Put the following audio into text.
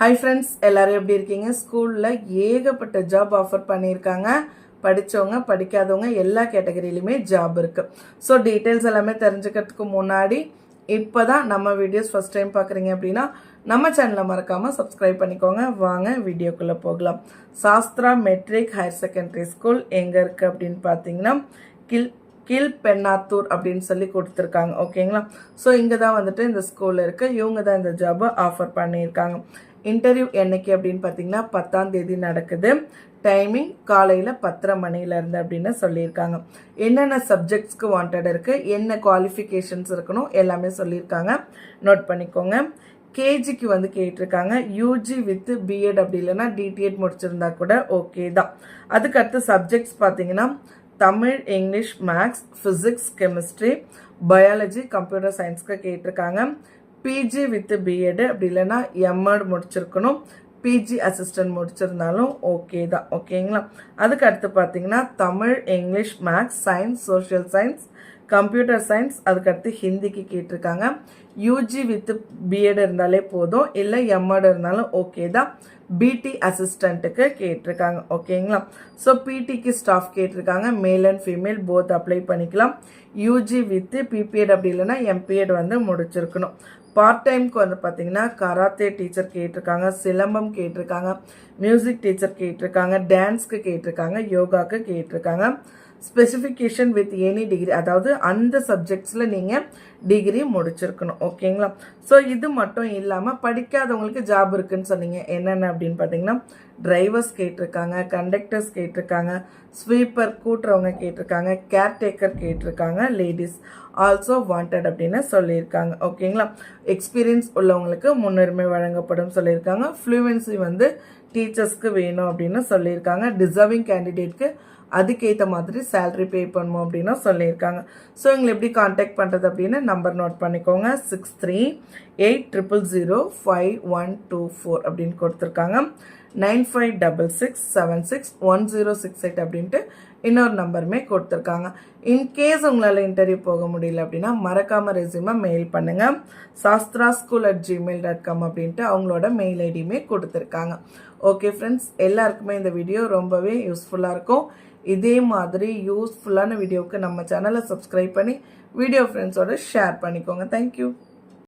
Hi friends எல்லாரும் எப்படி இருக்கீங்க? ஸ்கூலில் ஏகப்பட்ட ஜாப் ஆஃபர் பண்ணியிருக்காங்க. படித்தவங்க படிக்காதவங்க எல்லா கேட்டகரியிலுமே ஜாப் இருக்குது ஸோ டீட்டெயில்ஸ் எல்லாமே தெரிஞ்சுக்கிறதுக்கு முன்னாடி இப்போ தான் நம்ம வீடியோஸ் ஃபஸ்ட் டைம் பார்க்குறீங்க அப்படின்னா நம்ம சேனலை மறக்காமல் சப்ஸ்கிரைப் பண்ணிக்கோங்க. வாங்க வீடியோக்குள்ளே போகலாம். Sastra matric higher secondary school எங்கே இருக்குது அப்படின்னு பார்த்தீங்கன்னா கில் கீழ் பெண்ணாத்தூர் அப்படின்னு சொல்லி கொடுத்துருக்காங்க. ஓகேங்களா ஸோ இங்கே தான் வந்துட்டு இந்த ஸ்கூலில் இருக்குது இவங்க தான் இந்த ஜாபை ஆஃபர் பண்ணியிருக்காங்க. இன்டர்வியூ என்னைக்கு அப்படின்னு பார்த்தீங்கன்னா பத்தாம் தேதி நடக்குது. டைமிங் காலையில் பத்தரை மணிலேருந்து அப்படின்னு சொல்லியிருக்காங்க. என்னென்ன சப்ஜெக்ட்ஸ்க்கு வாண்டட் இருக்குது என்ன குவாலிஃபிகேஷன்ஸ் இருக்கணும் எல்லாமே சொல்லியிருக்காங்க. நோட் பண்ணிக்கோங்க. கேஜிக்கு வந்து கேட்டிருக்காங்க. யூஜி வித் பிஎட் அப்படி இல்லைன்னா டிடிஎட் முடிச்சிருந்தா கூட ஓகே தான். அதுக்கடுத்து சப்ஜெக்ட்ஸ் பார்த்தீங்கன்னா Tamil English maths physics chemistry biology computer சயின்ஸ்க்கு கேட்டிருக்காங்க. பிஜி வித் பிஎட் அப்படி இல்லைன்னா எம்எட் முடிச்சிருக்கணும். பிஜி அசிஸ்டன்ட் முடிச்சிருந்தாலும் ஓகே தான். ஓகேங்களா அதுக்கு அடுத்து பார்த்தீங்கன்னா Tamil English maths science social science computer science அதுக்கடுத்து ஹிந்திக்கு கேட்டிருக்காங்க. யூஜி வித் பிஎட் இருந்தாலே போதும். இல்லை எம்எட் இருந்தாலும் ஓகே தான். பிடி அசிஸ்டண்ட்டுக்கு கேட்டிருக்காங்க. ஓகேங்களா ஸோ பிடிக்கு ஸ்டாஃப் கேட்டிருக்காங்க. Male and female both apply பண்ணிக்கலாம். யூஜி வித்து பிபிஎட் அப்படி இல்லைன்னா எம்பிஎட் வந்து முடிச்சிருக்கணும். பார்ட் டைம்க்கு வந்து பார்த்தீங்கன்னா கராத்தே டீச்சர் கேட்டிருக்காங்க. சிலம்பம் கேட்டிருக்காங்க. மியூசிக் டீச்சர் கேட்டிருக்காங்க. டான்ஸ்க்கு கேட்டிருக்காங்க. யோகாக்கு கேட்டிருக்காங்க. ஸ்பெசிஃபிகேஷன் வித் எனி டிகிரி அதாவது அந்த சப்ஜெக்ட்ஸில் நீங்கள் டிகிரி முடிச்சிருக்கணும். ஓகேங்களா ஸோ இது மட்டும் இல்லாமல் படிக்காதவங்களுக்கு ஜாப் இருக்குன்னு சொன்னீங்க. என்னென்ன அப்படின்னு பார்த்தீங்கன்னா டிரைவர்ஸ் கேட்டிருக்காங்க கண்டக்டர்ஸ் கேட்டிருக்காங்க ஸ்வீப்பர் கூட்டுறவங்க கேட்டிருக்காங்க கேர்டேக்கர் கேட்டிருக்காங்க லேடிஸ் ஆல்சோ வாண்டட் அப்படின்னு சொல்லியிருக்காங்க. ஓகேங்களா எக்ஸ்பீரியன்ஸ் உள்ளவங்களுக்கு முன்னுரிமை வழங்கப்படும் சொல்லியிருக்காங்க. ஃப்ளூவன்சி வந்து டீச்சர்ஸ்க்கு வேணும் அப்படின்னு சொல்லியிருக்காங்க. டிசர்விங் கேண்டிடேட்க்கு அதுக்கேற்ற மாதிரி சேலரி பே பண்ணுவோம் அப்படின்னு சொல்லியிருக்காங்க. ஸோ எங்களை எப்படி காண்டாக்ட் பண்ணுறது அப்படின்னு நம்பர் நோட் பண்ணிக்கோங்க. Six three eight triple zero five one two four அப்படின்னு கொடுத்துருக்காங்க. Nine five double six seven six one zero six eight அப்படின்ட்டு இன்னொரு நம்பருமே கொடுத்துருக்காங்க. இன்கேஸ் உங்களால் இன்டர்வியூ போக முடியல அப்படின்னா மறக்காமல் ரெசியூமை மெயில் பண்ணுங்கள் Sastra school at Gmail dot com அப்படின்ட்டு அவங்களோட மெயில் ஐடியுமே கொடுத்துருக்காங்க. ஓகே ஃப்ரெண்ட்ஸ் எல்லாருக்குமே இந்த வீடியோ ரொம்பவே யூஸ்ஃபுல்லாக இருக்கும். இதே மாதிரி யூஸ்ஃபுல்லான வீடியோவுக்கு நம்ம சேனலை சப்ஸ்கிரைப் பண்ணி வீடியோ ஃப்ரெண்ட்ஸோட ஷேர் பண்ணிக்கோங்க. தேங்க்யூ